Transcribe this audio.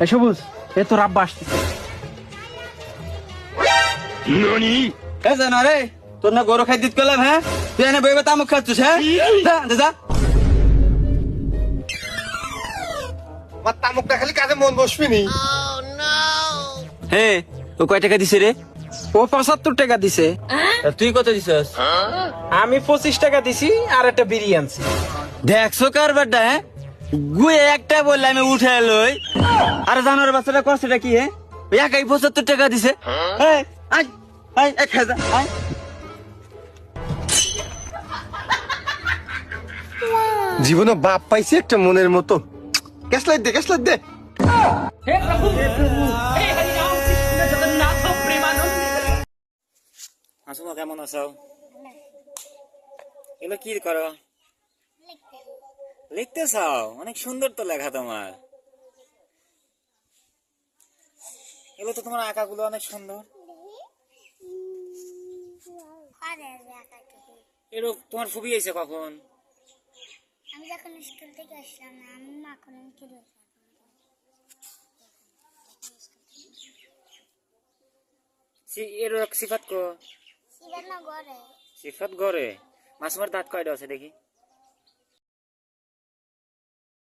এ সবুজ এ তোর আব্বা আসতেছে। এ জানো রে তোর না গরু খাই দিত করলাম হ্যাঁ? তুই এনে বইবে তামুক খাচ্ছিস হ্যাঁ? যা যা, আমার তামুকটা খালি কাজে মন বসবি নি হে ও কয় টাকা দিছে রে? ও পঁচাত্তর টাকা দিছে। তুই কত দিছস? আমি পঁচিশ টাকা দিছি আর একটা বিরিয়ানি আনছি। দেখছ কারবারটা হ্যাঁ? গুয়ে একটা বললে আমি উঠে লই। আর জানোর বাচ্চাটা কষ্টটা কি হ্যাঁ একাই পঁচাত্তর টাকা দিছে। আয়, এক হাজার, জীবনে বাপ পাইছে একটা মনের মতো। গ্যাসলাইট দে গ্যাসলাইট দে। কেমন আছো? এগুলো কি করো? লিখতে চাও অনেক সুন্দর তো লেখা তোমার। এগুলো তো তোমার আঁকাগুলো অনেক সুন্দর। এরকম তোমার ছবি এসে কখন? আমি যখন স্কুল থেকে আসলাম না আমি এর সিফাত কো সিবার না ঘরে। সিফাত মাসুমার দাঁত কয়টা আছে দেখি।